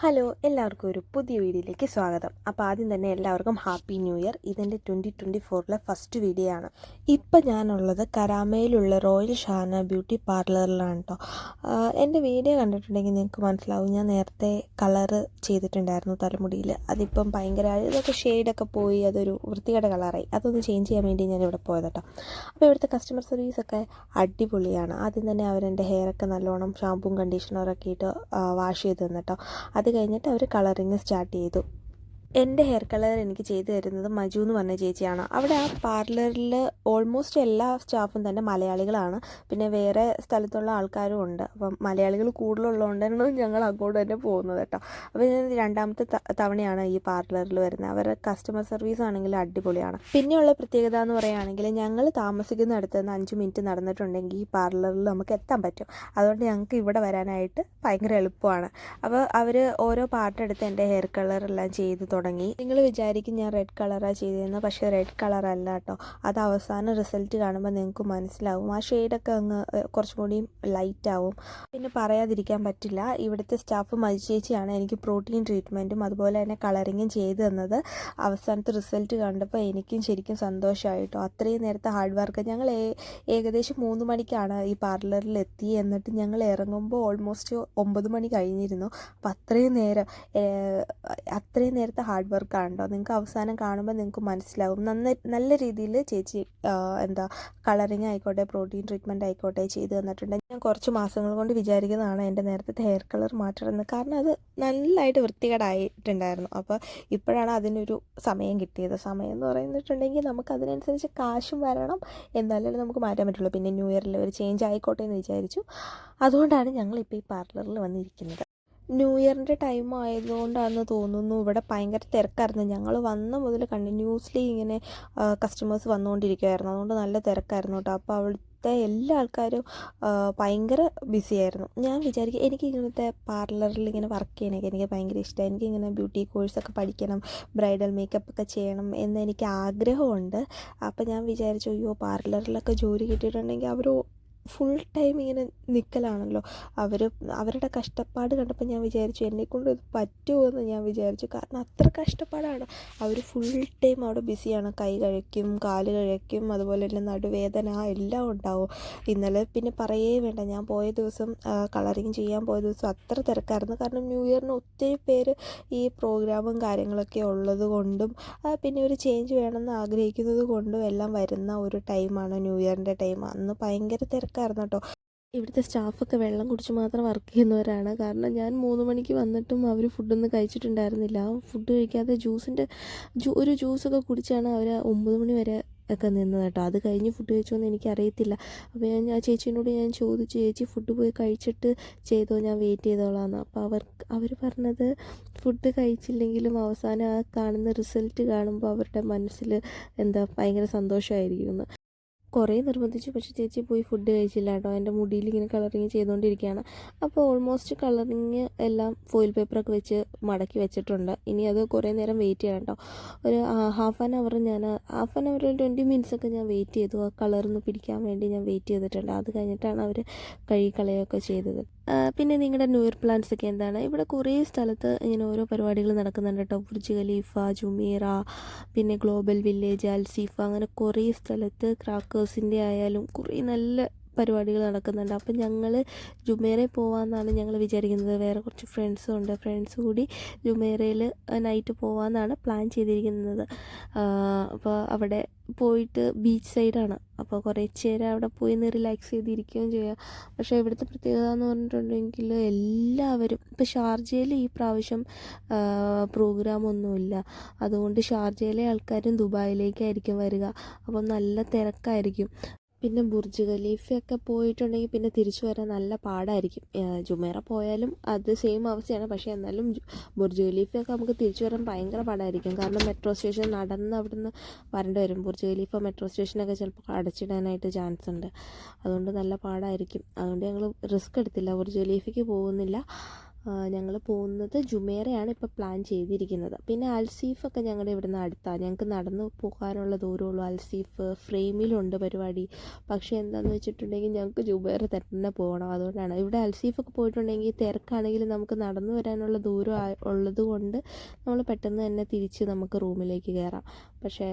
Hello എല്ലാവർക്കും ഒരു പുതിയ വീഡിയോയിലേക്ക് സ്വാഗതം. അപ്പോൾ ആദ്യം തന്നെ എല്ലാവർക്കും ഹാപ്പി ന്യൂ ഇയർ. ഇതിന്റെ ട്വന്റി ട്വന്റി ഫോറിലെ ഫസ്റ്റ് വീഡിയോ ആണ്. ഇപ്പം ഞാനുള്ളത് കരാമയിലുള്ള റോയൽ ഷാന ബ്യൂട്ടി പാർലറിലാണ് കേട്ടോ എന്റെ വീഡിയോ കണ്ടിട്ടുണ്ടെങ്കിൽ നിങ്ങൾക്ക് മനസ്സിലാവും. ഞാൻ നേരത്തെ കളറ് ചെയ്തിട്ടുണ്ടായിരുന്നു തലമുടിയിൽ അതിപ്പം ഭയങ്കര ഇതൊക്കെ ഷെയ്ഡൊക്കെ പോയി അതൊരു വൃത്തികേട കളറായി. അതൊന്ന് ചേഞ്ച് ചെയ്യാൻ വേണ്ടി ഞാൻ ഇവിടെ പോയത് കേട്ടോ അപ്പോൾ ഇവിടുത്തെ കസ്റ്റമർ സർവീസൊക്കെ അടിപൊളിയാണ്. ആദ്യം തന്നെ അവരെന്റെ ഹെയറൊക്കെ നല്ലോണം ഷാമ്പും കണ്ടീഷണറൊക്കെ ഇട്ട് വാഷ് ചെയ്ത് തന്നിട്ടോ അത് കഴിഞ്ഞിട്ട് അവർ കളറിങ് സ്റ്റാർട്ട് ചെയ്തു. എന്റെ ഹെയർ കളർ എനിക്ക് ചെയ്തു തരുന്നത് മജു എന്ന് പറഞ്ഞ ചേച്ചിയാണ്. അവിടെ ആ പാർലറിൽ ഓൾമോസ്റ്റ് എല്ലാ സ്റ്റാഫും തന്നെ മലയാളികളാണ്. പിന്നെ വേറെ സ്ഥലത്തുള്ള ആൾക്കാരും ഉണ്ട്. അപ്പം മലയാളികൾ കൂടുതലുള്ളതുകൊണ്ടാണ് ഞങ്ങൾ അങ്ങോട്ട് തന്നെ പോകുന്നത് കേട്ടോ. അപ്പോൾ ഞാൻ രണ്ടാമത്തെ തവണയാണ് ഈ പാർലറിൽ വരുന്നത്. അവരുടെ കസ്റ്റമർ സർവീസ് ആണെങ്കിൽ അടിപൊളിയാണ്. പിന്നെയുള്ള പ്രത്യേകത എന്ന് പറയുകയാണെങ്കിൽ ഞങ്ങൾ താമസിക്കുന്ന അടുത്ത് നിന്ന് അഞ്ച് മിനിറ്റ് നടന്നിട്ടുണ്ടെങ്കിൽ ഈ പാർലറിൽ നമുക്ക് എത്താൻ പറ്റും. അതുകൊണ്ട് ഞങ്ങൾക്ക് ഇവിടെ വരാനായിട്ട് ഭയങ്കര എളുപ്പമാണ്. അപ്പോൾ അവർ ഓരോ പാർട്ടെടുത്ത് എന്റെ ഹെയർ കളറെല്ലാം ചെയ്ത് തുടങ്ങി. നിങ്ങൾ വിചാരിക്കും ഞാൻ റെഡ് കളറാണ് ചെയ്തതെന്ന് പക്ഷേ റെഡ് കളറല്ല കേട്ടോ അത് അവസാന റിസൾട്ട് കാണുമ്പോൾ നിങ്ങൾക്ക് മനസ്സിലാവും. ആ ഷെയ്ഡൊക്കെ അങ്ങ് കുറച്ചും കൂടി ലൈറ്റ് ആവും. പിന്നെ പറയാതിരിക്കാൻ പറ്റില്ല. ഇവിടുത്തെ സ്റ്റാഫ് മരിച്ചേച്ചിയാണ് ചേച്ചിയാണ് എനിക്ക് പ്രോട്ടീൻ ട്രീറ്റ്മെന്റും അതുപോലെ തന്നെ കളറിങ്ങും ചെയ്തു തന്നത്. അവസാനത്തെ റിസൾട്ട് കണ്ടപ്പോൾ എനിക്കും ശരിക്കും സന്തോഷമായിട്ടോ അത്രയും നേരത്തെ ഹാർഡ് വർക്ക് ഞങ്ങൾ ഏകദേശം മൂന്ന് മണിക്കാണ് ഈ പാർലറിൽ എത്തി. എന്നിട്ട് ഞങ്ങൾ ഇറങ്ങുമ്പോൾ ഓൾമോസ്റ്റ് ഒമ്പത് മണി കഴിഞ്ഞിരുന്നു. അപ്പം അത്രയും നേരം അത്രയും നേരത്തെ ഹാർഡ് വർക്കാണ് കേട്ടോ നിങ്ങൾക്ക് അവസാനം കാണുമ്പോൾ നിങ്ങൾക്ക് മനസ്സിലാവും. നന്ന നല്ല രീതിയിൽ ചേച്ചി എന്താ കളറിങ് ആയിക്കോട്ടെ പ്രോട്ടീൻ ട്രീറ്റ്മെന്റ് ആയിക്കോട്ടെ ചെയ്ത് തന്നിട്ടുണ്ട്. ഞാൻ കുറച്ച് മാസങ്ങൾ കൊണ്ട് വിചാരിക്കുന്നതാണ് എന്റെ നേരത്തെ ഹെയർ കളർ മാറ്റണമെന്ന്. കാരണം അത് നല്ലതായിട്ട് വൃത്തികേടായിട്ടുണ്ടായിരുന്നു. അപ്പോൾ ഇപ്പോഴാണ് അതിനൊരു സമയം കിട്ടിയത്. സമയം എന്ന് പറയുന്നിട്ടുണ്ടെങ്കിൽ നമുക്ക് അതിനനുസരിച്ച് കാശും വരണം. എന്നാലേ നമുക്ക് മാറ്റാൻ പറ്റുള്ളൂ. പിന്നെ ന്യൂ ഇയറിൽ ഒരു ചേഞ്ച് ആയിക്കോട്ടെ എന്ന് വിചാരിച്ചു. അതുകൊണ്ടാണ് ഞങ്ങളിപ്പോൾ ഈ പാർലറിൽ വന്നിരിക്കുന്നത്. ന്യൂ ഇയറിന്റെ ടൈം ആയതുകൊണ്ടാണെന്ന് തോന്നുന്നു. ഇവിടെ ഭയങ്കര തിരക്കായിരുന്നു. ഞങ്ങൾ വന്ന മുതൽ കണ്ടിന്യൂസ്ലി ഇങ്ങനെ കസ്റ്റമേഴ്സ് വന്നുകൊണ്ടിരിക്കുമായിരുന്നു അതുകൊണ്ട് നല്ല തിരക്കായിരുന്നു കേട്ടോ അപ്പോൾ അവിടുത്തെ എല്ലാ ആൾക്കാരും ഭയങ്കര ബിസി ആയിരുന്നു. ഞാൻ വിചാരിക്കും എനിക്ക് ഇങ്ങനത്തെ പാർലറിൽ ഇങ്ങനെ വർക്ക് ചെയ്യാനൊക്കെ എനിക്ക് ഭയങ്കര ഇഷ്ടമാണ് എനിക്ക് ഇങ്ങനെ ബ്യൂട്ടി കോഴ്സൊക്കെ പഠിക്കണം ബ്രൈഡൽ മേക്കപ്പ് ഒക്കെ ചെയ്യണം എന്ന് എനിക്ക് ആഗ്രഹമുണ്ട്. അപ്പോൾ ഞാൻ വിചാരിച്ചു അയ്യോ പാർലറിലൊക്കെ ജോലി കിട്ടിയിട്ടുണ്ടെങ്കിൽ അവർ ഫുൾ ടൈം ഇങ്ങനെ നിൽക്കലാണല്ലോ അവർ അവരുടെ കഷ്ടപ്പാട് കണ്ടപ്പോൾ ഞാൻ വിചാരിച്ചു എന്നെക്കൊണ്ട് ഇത് പറ്റുമോ എന്ന് ഞാൻ വിചാരിച്ചു. കാരണം അത്ര കഷ്ടപ്പാടാണ്. അവർ ഫുൾ ടൈം അവിടെ ബിസിയാണ് കൈ കഴിക്കും കാൽ കഴിക്കും അതുപോലെ തന്നെ നടുവേദന എല്ലാം ഉണ്ടാവും. ഇന്നലെ പിന്നെ പറയേ വേണ്ട. ഞാൻ പോയ ദിവസം കളറിങ് ചെയ്യാൻ പോയ ദിവസം അത്ര തിരക്കായിരുന്നു. കാരണം ന്യൂ ഇയറിന് ഒത്തിരി പേര് ഈ പ്രോഗ്രാമും കാര്യങ്ങളൊക്കെ ഉള്ളത് കൊണ്ടും പിന്നെ ഒരു ചേഞ്ച് വേണമെന്ന് ആഗ്രഹിക്കുന്നത് കൊണ്ടും എല്ലാം വരുന്ന ഒരു ടൈമാണ് ന്യൂ ഇയറിന്റെ ടൈം അന്ന് ഭയങ്കര തിരക്കായിരുന്നു കേട്ടോ. ഇവിടുത്തെ സ്റ്റാഫൊക്കെ വെള്ളം കുടിച്ച് മാത്രം വർക്ക് ചെയ്യുന്നവരാണ്. കാരണം ഞാൻ മൂന്ന് മണിക്ക് വന്നിട്ടും അവർ ഫുഡൊന്നും കഴിച്ചിട്ടുണ്ടായിരുന്നില്ല. ഫുഡ് കഴിക്കാതെ ജ്യൂസിന്റെ ജ്യൂ ഒരു ജ്യൂസൊക്കെ കുടിച്ചാണ് അവർ ഒമ്പത് മണി വരെ ഒക്കെ നിന്നത് കേട്ടോ. അത് കഴിഞ്ഞ് ഫുഡ് കഴിച്ചോന്ന് എനിക്കറിയത്തില്ല. അപ്പോൾ ഞാൻ ആ ചേച്ചീനോട് ഞാൻ ചോദിച്ചു ചേച്ചി ഫുഡ് പോയി കഴിച്ചിട്ട് ചെയ്തോ? ഞാൻ വെയിറ്റ് ചെയ്തോളാന്ന്. അപ്പോൾ അവർ അവർ പറഞ്ഞത് ഫുഡ് കഴിച്ചില്ലെങ്കിലും അവസാനം ആ കാണുന്ന റിസൾട്ട് കാണുമ്പോൾ അവരുടെ മനസ്സിൽ എന്താ ഭയങ്കര സന്തോഷമായിരിക്കും എന്ന് കുറേ നിർബന്ധിച്ചു. പക്ഷേ ചേച്ചി പോയി ഫുഡ് കഴിച്ചില്ല കേട്ടോ. എന്റെ മുടിയിൽ ഇങ്ങനെ കളറിങ് ചെയ്തുകൊണ്ടിരിക്കുകയാണ്. അപ്പോൾ ഓൾമോസ്റ്റ് കളറിങ് എല്ലാം ഫോയിൽ പേപ്പറൊക്കെ വെച്ച് മടക്കി വെച്ചിട്ടുണ്ട്. ഇനി അത് കുറേ നേരം വെയിറ്റ് ചെയ്യണം കേട്ടോ. ഒരു ഹാഫ് ആൻ അവർ ഞാൻ half an hour twenty minutes ഒക്കെ ഞാൻ വെയിറ്റ് ചെയ്തു. ആ കളറൊന്ന് പിടിക്കാൻ വേണ്ടി ഞാൻ വെയിറ്റ് ചെയ്തിട്ടുണ്ട്. അത് കഴിഞ്ഞിട്ടാണ് അവർ കഴുകി കളയുകയൊക്കെ ചെയ്തത്. പിന്നെ നിങ്ങളുടെ ന്യൂ ഇയർ പ്ലാൻസ് ഒക്കെ എന്താണ്? ഇവിടെ കുറേ സ്ഥലത്ത് ഇങ്ങനെ ഓരോ പരിപാടികൾ നടക്കുന്നുണ്ട് കേട്ടോ ബുർജ് ഖലീഫ ജുമീറ പിന്നെ ഗ്ലോബൽ വില്ലേജ് അൽസീഫ അങ്ങനെ കുറേ സ്ഥലത്ത് ക്രാക്കേഴ്സിന്റെ ആയാലും കുറേ നല്ല പരിപാടികൾ നടക്കുന്നുണ്ട്. അപ്പം ഞങ്ങൾ ജുമേറയിൽ പോകാമെന്നാണ് ഞങ്ങൾ വിചാരിക്കുന്നത്. വേറെ കുറച്ച് ഫ്രണ്ട്സും ഉണ്ട്. ഫ്രണ്ട്സ് കൂടി ജുമേറയിൽ നൈറ്റ് പോകാമെന്നാണ് പ്ലാൻ ചെയ്തിരിക്കുന്നത്. അപ്പോൾ അവിടെ പോയിട്ട് ബീച്ച് സൈഡാണ്. അപ്പോൾ കുറേ നേരം അവിടെ പോയി ഒന്ന് റിലാക്സ് ചെയ്തിരിക്കുകയും ചെയ്യാം. പക്ഷേ ഇവിടുത്തെ പ്രത്യേകത എന്ന് പറഞ്ഞിട്ടുണ്ടെങ്കിൽ എല്ലാവരും ഇപ്പോൾ ഷാർജയിൽ ഈ പ്രാവശ്യം പ്രോഗ്രാമൊന്നുമില്ല അതുകൊണ്ട് ഷാർജയിലെ ആൾക്കാരും ദുബായിലേക്കായിരിക്കും വരിക. അപ്പം നല്ല തിരക്കായിരിക്കും. പിന്നെ ബുർജ് ഖലീഫയൊക്കെ പോയിട്ടുണ്ടെങ്കിൽ പിന്നെ തിരിച്ചു വരാൻ നല്ല പാടായിരിക്കും. ജുമേറ പോയാലും അത് സെയിം അവസ്ഥയാണ്. പക്ഷേ എന്നാലും ബുർജ് ഖലീഫയൊക്കെ നമുക്ക് തിരിച്ചു വരാൻ ഭയങ്കര പാടായിരിക്കും. കാരണം മെട്രോ സ്റ്റേഷൻ നടന്ന് അവിടുന്ന് വരേണ്ടി വരും. ബുർജ് ഖലീഫ മെട്രോ സ്റ്റേഷനൊക്കെ ചിലപ്പോൾ അടച്ചിടാനായിട്ട് ചാൻസ് ഉണ്ട്. അതുകൊണ്ട് നല്ല പാടായിരിക്കും. അതുകൊണ്ട് ഞങ്ങൾ റിസ്ക് എടുത്തില്ല. ബുർജ് ഖലീഫയ്ക്ക് പോകുന്നില്ല. ഞങ്ങൾ പോകുന്നത് ജുമേറയാണ് ഇപ്പോൾ പ്ലാൻ ചെയ്തിരിക്കുന്നത്. പിന്നെ അൽസീഫൊക്കെ ഞങ്ങളുടെ ഇവിടുന്ന് അടുത്താണ് ഞങ്ങൾക്ക് നടന്നു പോകാനുള്ള ദൂരമുള്ളൂ. അൽസീഫ് ഫ്രെയിമിലുണ്ട് പരിപാടി. പക്ഷേ എന്താണെന്ന് വെച്ചിട്ടുണ്ടെങ്കിൽ ഞങ്ങൾക്ക് ജുമേറ തന്നെ പോകണം. അതുകൊണ്ടാണ്. ഇവിടെ അൽസീഫൊക്കെ പോയിട്ടുണ്ടെങ്കിൽ തിരക്കാണെങ്കിൽ നമുക്ക് നടന്നു വരാനുള്ള ദൂരം ഉള്ളത് കൊണ്ട് നമ്മൾ പെട്ടെന്ന് തന്നെ തിരിച്ച് നമുക്ക് റൂമിലേക്ക് കയറാം പക്ഷേ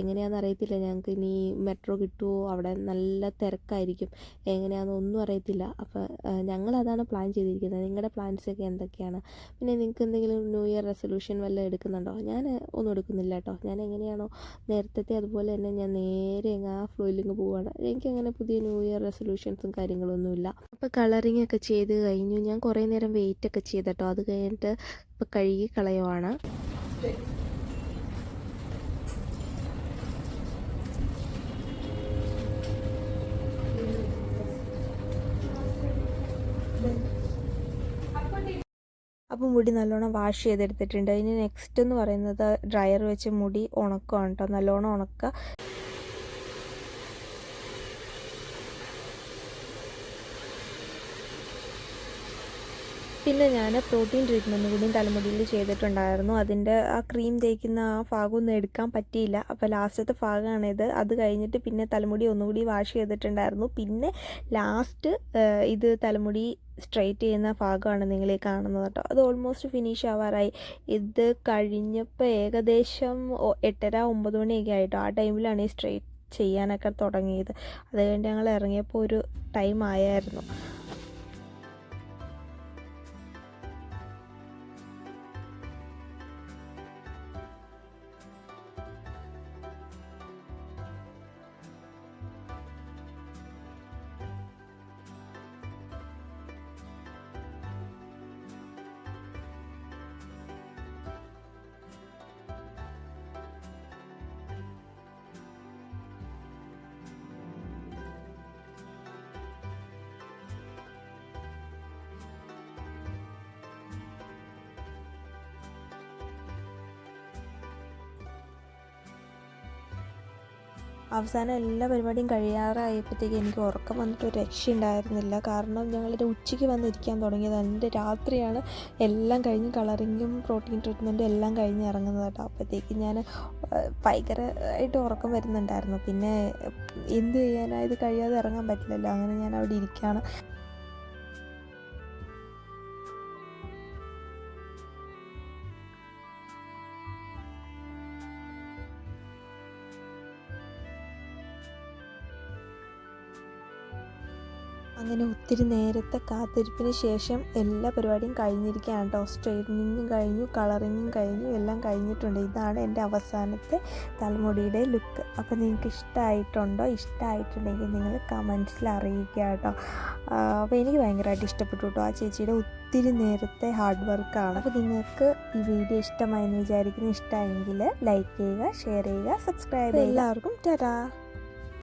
എങ്ങനെയാണെന്ന് അറിയത്തില്ല. ഞങ്ങൾക്ക് ഇനി മെട്രോ കിട്ടുമോ അവിടെ നല്ല തിരക്കായിരിക്കും. എങ്ങനെയാണെന്ന് ഒന്നും അറിയത്തില്ല. അപ്പോൾ ഞങ്ങളതാണ് പ്ലാൻ ചെയ്തിരിക്കുന്നത്. നിങ്ങളുടെ പ്ലാൻസൊക്കെ എന്തൊക്കെയാണ്? പിന്നെ നിങ്ങൾക്ക് എന്തെങ്കിലും ന്യൂ ഇയർ റെസൊല്യൂഷൻ വല്ല എടുക്കുന്നുണ്ടോ? ഞാൻ ഒന്നും എടുക്കുന്നില്ല കേട്ടോ ഞാൻ എങ്ങനെയാണോ നേരത്തെ അതുപോലെ തന്നെ ഞാൻ നേരെ അങ്ങ് ആ ഫ്ലോയിലിങ് പോവുകയാണ് എനിക്കങ്ങനെ പുതിയ ന്യൂ ഇയർ റെസൊല്യൂഷൻസും കാര്യങ്ങളൊന്നുമില്ല. അപ്പോൾ കളറിങ് ഒക്കെ ചെയ്ത് കഴിഞ്ഞു. ഞാൻ കുറേ നേരം വെയിറ്റ് ഒക്കെ ചെയ്തട്ടോ. അത് കഴിഞ്ഞിട്ട് ഇപ്പോൾ കഴുകി കളയുവാണ്. അപ്പോൾ മുടി നല്ലോണം വാഷ് ചെയ്തെടുത്തിട്ടുണ്ട്. ഇനി നെക്സ്റ്റ് എന്ന് പറയുന്നത് ഡ്രയർ വെച്ച് മുടി ഉണക്കുകയാണ് കേട്ടോ. നല്ലോണം ഉണക്കുക. പിന്നെ ഞാൻ പ്രോട്ടീൻ ട്രീറ്റ്മെന്റ് കൂടിയും തലമുടിയിൽ ചെയ്തിട്ടുണ്ടായിരുന്നു. അതിന്റെ ആ ക്രീം തേക്കുന്ന ആ ഭാഗമൊന്നും എടുക്കാൻ പറ്റിയില്ല. അപ്പോൾ ലാസ്റ്റത്തെ ഭാഗമാണിത് അത് കഴിഞ്ഞിട്ട് പിന്നെ തലമുടി ഒന്നുകൂടി വാഷ് ചെയ്തിട്ടുണ്ടായിരുന്നു. പിന്നെ ലാസ്റ്റ് ഇത് തലമുടി സ്ട്രൈറ്റ് ചെയ്യുന്ന ഭാഗമാണ് നിങ്ങൾ ഈ കാണുന്നത് കേട്ടോ. അത് ഓൾമോസ്റ്റ് ഫിനിഷ് ആവാറായി. ഇത് കഴിഞ്ഞപ്പോൾ ഏകദേശം എട്ടര ഒമ്പത് മണിയൊക്കെ ആയിട്ടോ. ആ ടൈമിലാണ് ഈ സ്ട്രൈറ്റ് ചെയ്യാനൊക്കെ തുടങ്ങിയത്. അത് കഴിഞ്ഞ് ഞങ്ങൾ ഇറങ്ങിയപ്പോൾ ഒരു ടൈം ആയായിരുന്നു. അവസാനം എല്ലാ പരിപാടിയും കഴിയാറായപ്പോഴത്തേക്ക് എനിക്ക് ഉറക്കം വന്നിട്ട് ഒരു രക്ഷയുണ്ടായിരുന്നില്ല. കാരണം ഞങ്ങളൊരു ഉച്ചയ്ക്ക് വന്നിരിക്കാൻ തുടങ്ങിയത് എന്റെ രാത്രിയാണ് എല്ലാം കഴിഞ്ഞ് കളറിങ്ങും പ്രോട്ടീൻ ട്രീറ്റ്മെന്റും എല്ലാം കഴിഞ്ഞ് ഇറങ്ങുന്നത് കേട്ടോ. അപ്പോഴത്തേക്ക് ഞാൻ ഭയങ്കരമായിട്ട് ഉറക്കം വരുന്നുണ്ടായിരുന്നു. പിന്നെ എന്ത് ചെയ്യാനായത് കഴിയാതെ ഇറങ്ങാൻ പറ്റില്ലല്ലോ. അങ്ങനെ ഞാൻ അവിടെ ഇരിക്കുകയാണ്. അങ്ങനെ ഒത്തിരി നേരത്തെ കാത്തിരിപ്പിന് ശേഷം എല്ലാ പരിപാടിയും കഴിഞ്ഞിരിക്കുകയാണ് കേട്ടോ. സ്ട്രെയിറ്റനിങ്ങും കഴിഞ്ഞു കളറിങ്ങും കഴിഞ്ഞു എല്ലാം കഴിഞ്ഞിട്ടുണ്ട്. ഇതാണ് എന്റെ അവസാനത്തെ തലമുടിയുടെ ലുക്ക്. അപ്പോൾ നിങ്ങൾക്ക് ഇഷ്ടമായിട്ടുണ്ടോ? ഇഷ്ടമായിട്ടുണ്ടെങ്കിൽ നിങ്ങൾ കമൻസിൽ അറിയിക്കുക കേട്ടോ. അപ്പോൾ എനിക്ക് ഭയങ്കരമായിട്ട് ഇഷ്ടപ്പെട്ടു കേട്ടോ ആ ചേച്ചിയുടെ ഒത്തിരി നേരത്തെ ഹാർഡ് വർക്കാണ്. അപ്പോൾ നിങ്ങൾക്ക് ഈ വീഡിയോ ഇഷ്ടമായെന്ന് വിചാരിക്കുന്നു. ഇഷ്ടമായെങ്കിൽ ലൈക്ക് ചെയ്യുക ഷെയർ ചെയ്യുക സബ്സ്ക്രൈബ് ചെയ്യുക. എല്ലാവർക്കും ടാറ്റാ.